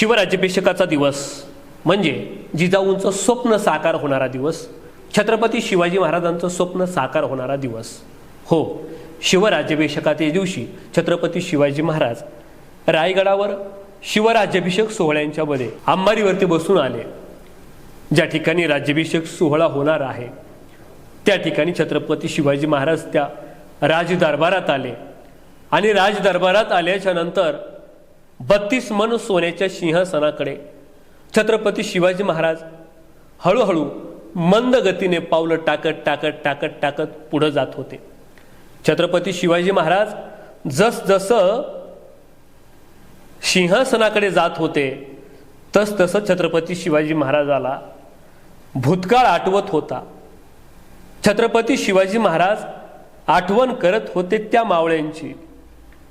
शिवराज्याभिषेकाचा दिवस म्हणजे जिजाऊंचं स्वप्न साकार होणारा दिवस छत्रपती शिवाजी महाराजांचं स्वप्न साकार होणारा दिवस. हो शिवराज्याभिषेकाच्या दिवशी छत्रपती शिवाजी महाराज रायगडावर शिवराज्याभिषेक सोहळ्यांच्या मध्ये अंबारीवरती बसून आले. ज्या ठिकाणी राज्याभिषेक सोहळा होणार आहे त्या ठिकाणी छत्रपती शिवाजी महाराज त्या राजदरबारात आले. आणि राजदरबारात आल्याच्यानंतर बत्तीस मन सोन्याच्या सिंहासनाकडे. छत्रपती शिवाजी महाराज हळूहळू मंद गतीने पावलं टाकत टाकत टाकत टाकत पुढं जात होते. छत्रपती शिवाजी महाराज जस जसं सिंहासनाकडे जात होते तस तसं छत्रपती शिवाजी महाराजाला भूतकाळ आठवत होता. छत्रपती शिवाजी महाराज आठवण करत होते त्या मावळ्यांची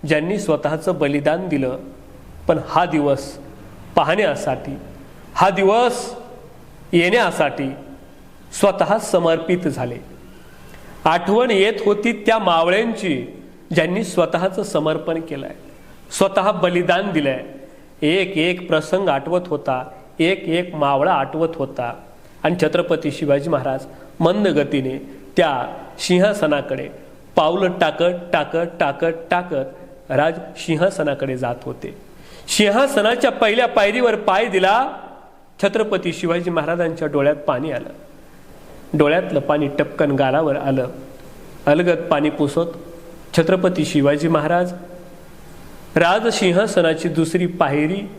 ज्यांनी स्वतःचं बलिदान दिलं. पण हा दिवस पाहण्यासाठी हा दिवस येण्यासाठी स्वतः समर्पित झाले. आठवण येत होती त्या मावळ्यांची ज्यांनी स्वतःचं समर्पण केलंय. स्वतः बलिदान दिलंय. एक एक प्रसंग आठवत होता एक एक मावळा आठवत होता. आणि छत्रपती शिवाजी महाराज मंद गतीने त्या सिंहासनाकडे पावलं टाकत टाकत टाकत टाकत राज सिंहासनाकडे जात होते. सिंहासनाच्या पहिल्या पायरीवर पाय दिला छत्रपती शिवाजी महाराजांच्या डोळ्यात पाणी आलं. डोळ्यातलं पाणी टपकन गालावर आलं. अलगत पाणी पुसत छत्रपती शिवाजी महाराज राजसिंहासनाची दुसरी पायरी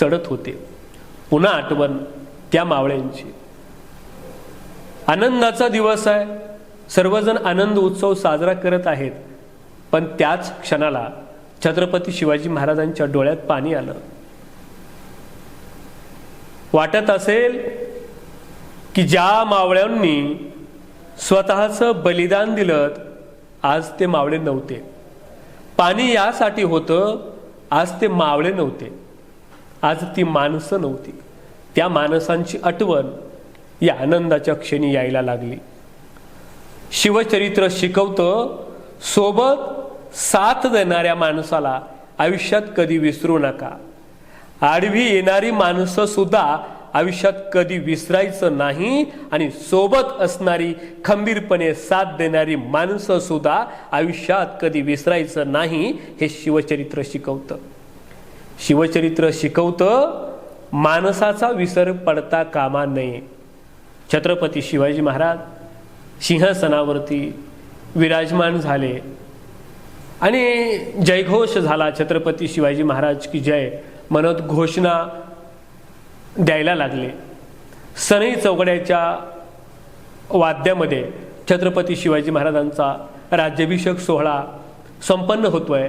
चढत होते. पुन्हा आठवण त्या मावळ्यांची. आनंदाचा दिवस आहे. सर्वजण आनंद उत्सव साजरा करत आहेत. पण त्याच क्षणाला छत्रपती शिवाजी महाराजांच्या डोळ्यात पाणी आलं. वाटत असेल की ज्या मावळ्यांनी स्वतःचं बलिदान दिलं आज ते मावळे नव्हते. पाणी यासाठी होतं आज ते मावळे नव्हते. आज ती माणसं नव्हती. त्या माणसांची आठवण या आनंदाच्या क्षणी यायला लागली. शिवचरित्र शिकवतं सोबत साथ देणाऱ्या माणसाला आयुष्यात कधी विसरू नका. आडवी येणारी माणसं सुद्धा आयुष्यात कधी विसरायचं नाही आणि सोबत असणारी खंबीरपणे साथ देणारी माणसं सुद्धा आयुष्यात कधी विसरायचं नाही हे शिवचरित्र शिकवतं. शिवचरित्र शिकवतं माणसाचा विसर पडता कामा नये. छत्रपती शिवाजी महाराज सिंहासनावरती विराजमान झाले. आणि जयघोष झाला छत्रपती शिवाजी महाराज की जय म्हणत घोषणा द्यायला लागले. सनई चौकड्याच्या वाद्यामध्ये छत्रपती शिवाजी महाराजांचा राज्याभिषेक सोहळा संपन्न होतोय.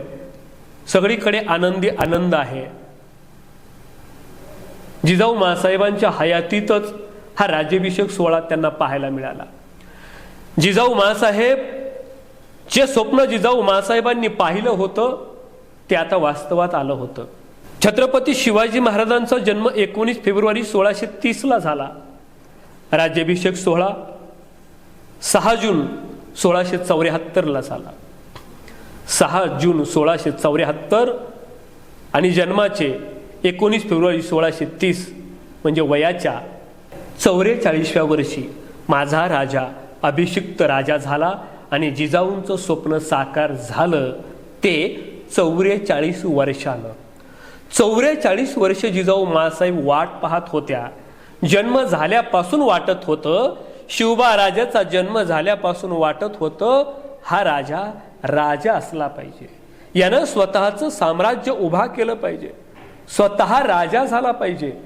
सगळीकडे आनंदी आनंद आहे. जिजाऊ मासाहेबांच्या हयातीतच हा राज्याभिषेक सोहळा त्यांना पाहायला मिळाला. जिजाऊ मासाहेब जे स्वप्न जिजाऊ मासाहेबांनी पाहिलं होतं ते आता वास्तवात आलं होतं. छत्रपती शिवाजी महाराजांचा जन्म एकोणीस फेब्रुवारी सोळाशे तीसला झाला. राज्याभिषेक सोहळा सहा जून सोळाशे चौऱ्याहत्तरला झाला. सहा जून सोळाशे चौऱ्याहत्तर आणि जन्माचे एकोणीस फेब्रुवारी सोळाशे तीस म्हणजे वयाच्या चौवेचाळीसव्या वर्षी माझा राजा अभिषिक्त राजा झाला. आणि जिजाऊंचं स्वप्न साकार झालं ते चौवेचाळीस वर्षानं. चौवेचाळीस वर्ष जिजाऊ मासाहेब वाट पाहत होत्या. जन्म झाल्यापासून वाटत होतं शिवबा राजाचा जन्म झाल्यापासून वाटत होतं हा राजा राजा असला पाहिजे. यानं स्वतःचं साम्राज्य उभा केलं पाहिजे. स्वतः राजा झाला पाहिजे.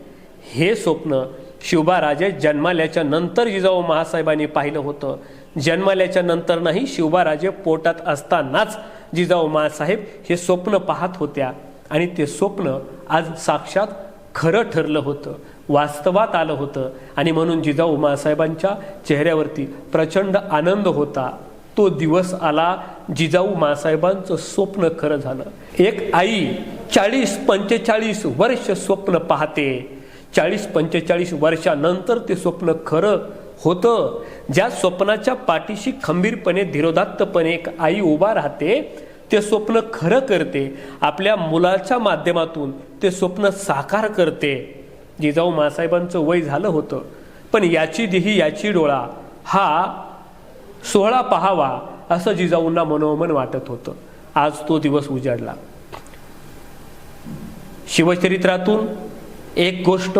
हे स्वप्न शिवबा राजे जन्माल्याच्या नंतर जिजाऊ महासाहेबांनी पाहिलं होतं. जन्माल्याच्या नंतर नाही शिवबाराजे पोटात असतानाच जिजाऊ महासाहेब हे स्वप्न पाहत होत्या. आणि ते स्वप्न आज साक्षात खरं ठरलं होतं वास्तवात आलं होतं. आणि म्हणून जिजाऊ माळसाहेबांच्या चेहऱ्यावरती प्रचंड आनंद होता. तो दिवस आला जिजाऊ मासाहेबांचं स्वप्न खरं झालं. एक आई चाळीस पंचेचाळीस वर्ष स्वप्न पाहते. चाळीस पंचेचाळीस वर्षानंतर ते स्वप्न खरं होतं. ज्या स्वप्नाच्या पाठीशी खंबीरपणे धीरोदात्तपणे एक आई उभा राहते ते स्वप्न खरं करते. आपल्या मुलाच्या माध्यमातून ते स्वप्न साकार करते. जिजाऊ मासाहेबांचं वय झालं होतं. पण याची देही याची डोळा हा सोहळा पहावा असं जिजाऊंना मनोमन वाटत होतं. आज तो दिवस उजाडला. शिवचरित्रातून एक गोष्ट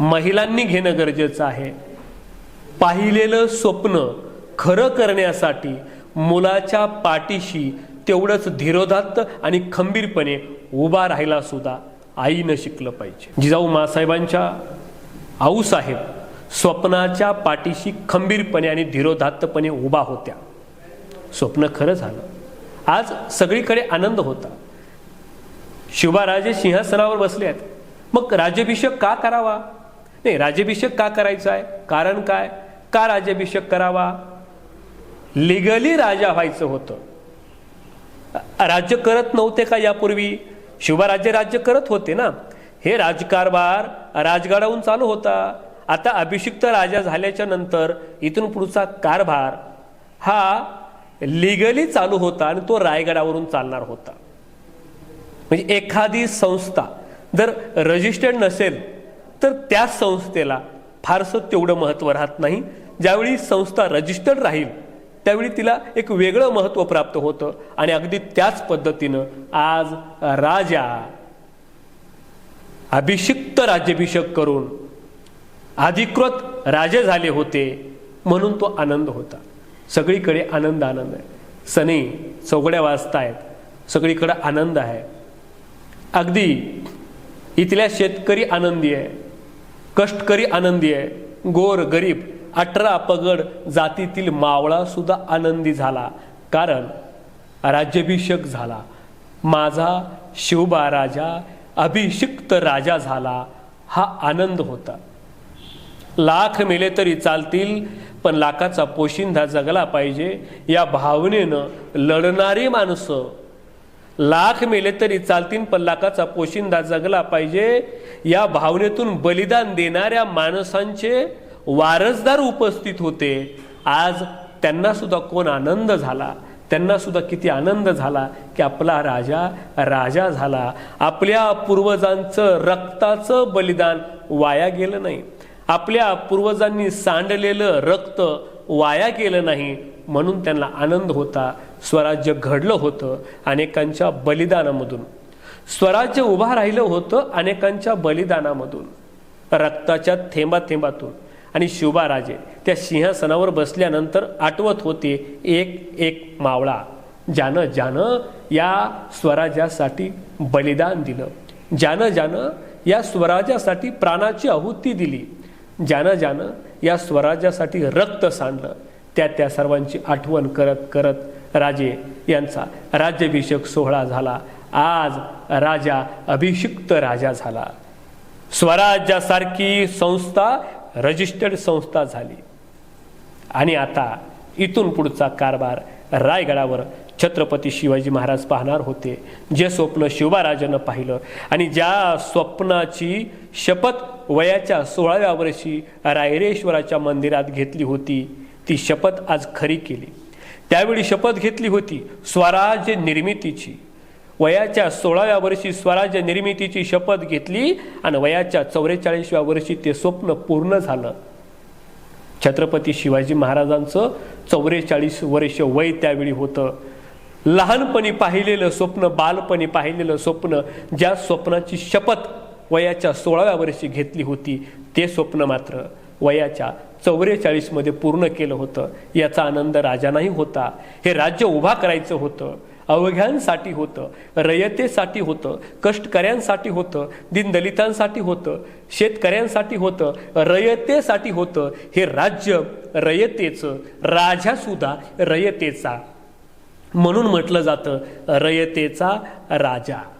महिलांनी घेणं गरजेचं आहे. पाहिलेलं स्वप्न खरं करण्यासाठी मुलाच्या पाठीशी तेवढंच धीरोधात्त आणि खंबीरपणे उभा राहायला सुद्धा आईनं शिकलं पाहिजे. जिजाऊ मासाहेबांच्या आऊसाहेब स्वप्नाच्या पाठीशी खंबीरपणे आणि धीरोधात्तपणे उभा होत्या. स्वप्न खरं झालं. आज सगळीकडे आनंद होता. शिवबाराजे सिंहासनावर बसले आहेत. मग राज्याभिषेक का करावा? नाही राज्याभिषेक का करायचा आहे? कारण काय? का राज्याभिषेक करावा. लिगली राजा व्हायचं होतं. राज्य करत नव्हते का यापूर्वी? शिवराज्य राज्य करत होते ना. हे राजकारभार राजगडाहून चालू होता. आता अभिषिक्त राजा झाल्याच्यानंतर इथून पुढचा कारभार हा लिगली चालू होता आणि तो रायगडावरून चालणार होता. म्हणजे एखादी संस्था जर रजिस्टर्ड नसेल तर त्या संस्थेला फारसं तेवढं महत्त्व राहत नाही. ज्यावेळी संस्था रजिस्टर्ड राहील त्यावेळी तिला एक वेगळं महत्त्व प्राप्त होतं. आणि अगदी त्याच पद्धतीनं आज राजा अभिषिक्त राज्याभिषेक करून अधिकृत राजे झाले होते म्हणून तो आनंद होता. सगळीकडे आनंद आनंद आहे. सनी चौघड्या वाजतायत सगळीकडे आनंद आहे. अगदी इथल्या शेतकरी आनंदी आहे. कष्टकरी आनंदी आहे. गोर गरीब अठरा पगड जातीतील मावळा सुद्धा आनंदी झाला. कारण राज्याभिषेक झाला. माझा शिवबा राजा अभिषिक्त राजा झाला. हा आनंद होता. लाख मेले तरी चालतील पण लाखाचा पोशिंदा जगला पाहिजे. या भावनेनं लढणारी माणसं लाख मेले तरी चालतीन पण लाखाचा पोशिंदा जगला पाहिजे. या भावनेतून बलिदान देणाऱ्या माणसांचे वारसदार उपस्थित होते. आज त्यांना सुद्धा कोण आनंद झाला? त्यांना सुद्धा किती आनंद झाला की आपला राजा राजा झाला. आपल्या पूर्वजांचं रक्ताचं बलिदान वाया गेलं नाही. आपल्या पूर्वजांनी सांडलेलं रक्त वाया गेलं नाही म्हणून त्यांना आनंद होता. स्वराज्य घडलं होतं अनेकांच्या बलिदानामधून. स्वराज्य उभा राहिलं होतं अनेकांच्या बलिदानामधून. रक्ताच्या थेंबा थेंबातून आणि शिवबाराजे त्या सिंहासनावर बसल्यानंतर आठवत होते एक एक मावळा. ज्यानं ज्यानं या स्वराज्यासाठी बलिदान दिलं. ज्यानं ज्यानं या स्वराज्यासाठी प्राणाची आहुती दिली. ज्यानं ज्यानं या स्वराज्यासाठी रक्त सांडलं. त्या त्या सर्वांची आठवण करत करत राजे यांचा राज्याभिषेक सोहळा झाला. आज राजा अभिषिक्त राजा झाला. स्वराज्यासारखी संस्था रजिस्टर्ड संस्था झाली. आणि आता इथून पुढचा कारभार रायगडावर छत्रपती शिवाजी महाराज पाहणार होते. जे स्वप्न शिवाराजानं पाहिलं आणि ज्या स्वप्नाची शपथ वयाच्या सोळाव्या वर्षी रायरेश्वराच्या मंदिरात घेतली होती ती शपथ आज खरी केली. त्यावेळी शपथ घेतली होती स्वराज्य निर्मितीची. वयाच्या सोळाव्या वर्षी स्वराज्य निर्मितीची शपथ घेतली आणि वयाच्या चौवेचाळीसव्या वर्षी ते स्वप्न पूर्ण झालं. छत्रपती शिवाजी महाराजांचं चौवेचाळीस वर्ष वय त्यावेळी होतं. लहानपणी पाहिलेलं स्वप्न बालपणी पाहिलेलं स्वप्न ज्या स्वप्नाची शपथ वयाच्या सोळाव्या वर्षी घेतली होती ते स्वप्न मात्र वयाच्या चौवेचाळीसमध्ये पूर्ण केलं होतं. याचा आनंद राजांनाही होता. हे राज्य उभा करायचं होतं. अवघ्यांसाठी होतं. रयतेसाठी होतं. कष्टकऱ्यांसाठी होतं. दीनदलितांसाठी होतं. शेतकऱ्यांसाठी होतं. रयतेसाठी होतं. हे राज्य रयतेचं राजासुद्धा रयतेचा. म्हणून म्हटलं जातं रयतेचा राजा.